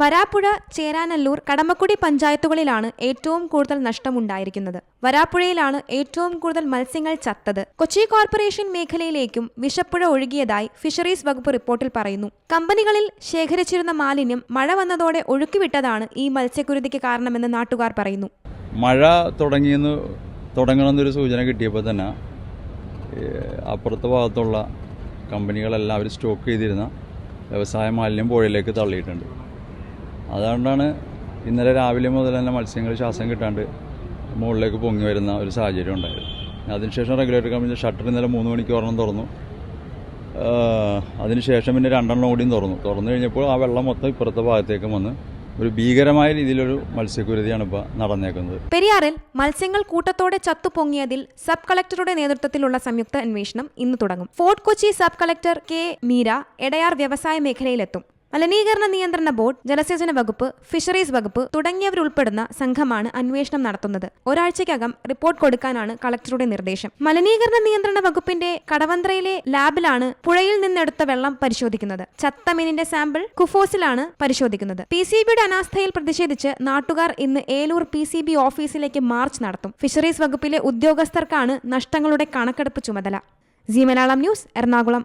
വരാപ്പുഴ ചേരാനല്ലൂർ കടമക്കുടി പഞ്ചായത്തുകളിലാണ് ഏറ്റവും കൂടുതൽ നഷ്ടമുണ്ടായിരിക്കുന്നത്. വരാപ്പുഴയിലാണ് ഏറ്റവും കൂടുതൽ മത്സ്യങ്ങൾ ചത്തത്. കൊച്ചി കോർപ്പറേഷൻ മേഖലയിലേക്കും വിഷപ്പുഴ ഒഴുകിയതായി ഫിഷറീസ് വകുപ്പ് റിപ്പോർട്ടിൽ പറയുന്നു. കമ്പനികളിൽ ശേഖരിച്ചിരുന്ന മാലിന്യം മഴ വന്നതോടെ ഒഴുക്കിവിട്ടതാണ് ഈ മത്സ്യക്കുരുതിക്ക് കാരണമെന്ന് നാട്ടുകാർ പറയുന്നു. മഴ തുടങ്ങിയെന്ന് തുടങ്ങണമെന്നൊരു സൂചന കിട്ടിയപ്പോൾ തന്നെ അപ്പുറത്തെ ഭാഗത്തുള്ള കമ്പനികളെല്ലാം അവർ സ്റ്റോക്ക് ചെയ്തിരുന്ന വ്യവസായ മാലിന്യം പുഴയിലേക്ക് തള്ളിയിട്ടുണ്ട്. അതുകൊണ്ടാണ് ഇന്നലെ രാവിലെ മുതൽ തന്നെ മത്സ്യങ്ങൾ ശ്വാസം കിട്ടാണ്ട് മുകളിലേക്ക് പൊങ്ങി വരുന്ന ഒരു സാഹചര്യം ഉണ്ടായത്. അതിനുശേഷം റെഗുലേറ്റർ കമ്പനി ഷട്ടർ ഇന്നലെ മൂന്ന് മണിക്ക് ഒരെണ്ണം തുറന്നു. അതിനുശേഷം പിന്നെ രണ്ടെണ്ണം കൂടിയും തുറന്നു. തുറന്നു കഴിഞ്ഞപ്പോൾ ആ വെള്ളം മൊത്തം ഇപ്പുറത്തെ ഭാഗത്തേക്ക് വന്ന് ഒരു ഭീകരമായ രീതിയിലൊരു മത്സ്യക്കുരുതിയാണ് ഇപ്പോൾ നടന്നേക്കുന്നത്. പെരിയാറിൽ മത്സ്യങ്ങൾ കൂട്ടത്തോടെ ചത്തുപൊങ്ങിയതിൽ സബ് കളക്ടറുടെ നേതൃത്വത്തിലുള്ള സംയുക്ത അന്വേഷണം ഇന്ന് തുടങ്ങും. Fort Kochi sub collector K Meera Edayar വ്യവസായ മേഖലയിലെത്തും. മലിനീകരണ നിയന്ത്രണ ബോർഡ് ജലസേചന വകുപ്പ് ഫിഷറീസ് വകുപ്പ് തുടങ്ങിയവരുൾപ്പെടുന്ന സംഘമാണ് അന്വേഷണം നടത്തുന്നത്. ഒരാഴ്ചയ്ക്കകം റിപ്പോർട്ട് കൊടുക്കാനാണ് കളക്ടറുടെ നിർദ്ദേശം. മലിനീകരണ നിയന്ത്രണ വകുപ്പിന്റെ കടവന്ത്രയിലെ ലാബിലാണ് പുഴയിൽ നിന്നെടുത്ത വെള്ളം പരിശോധിക്കുന്നത്. ചത്ത മീനിന്റെ സാമ്പിൾ കുഫോസിലാണ് പരിശോധിക്കുന്നത്. പി സി ബിയുടെ അനാസ്ഥയിൽ പ്രതിഷേധിച്ച് നാട്ടുകാർ ഇന്ന് ഏലൂർ പി സി ബി ഓഫീസിലേക്ക് മാർച്ച് നടത്തും. ഫിഷറീസ് വകുപ്പിലെ ഉദ്യോഗസ്ഥർക്കാണ് നഷ്ടങ്ങളുടെ കണക്കെടുപ്പ് ചുമതല. Zee Malayalam news Ernakulam.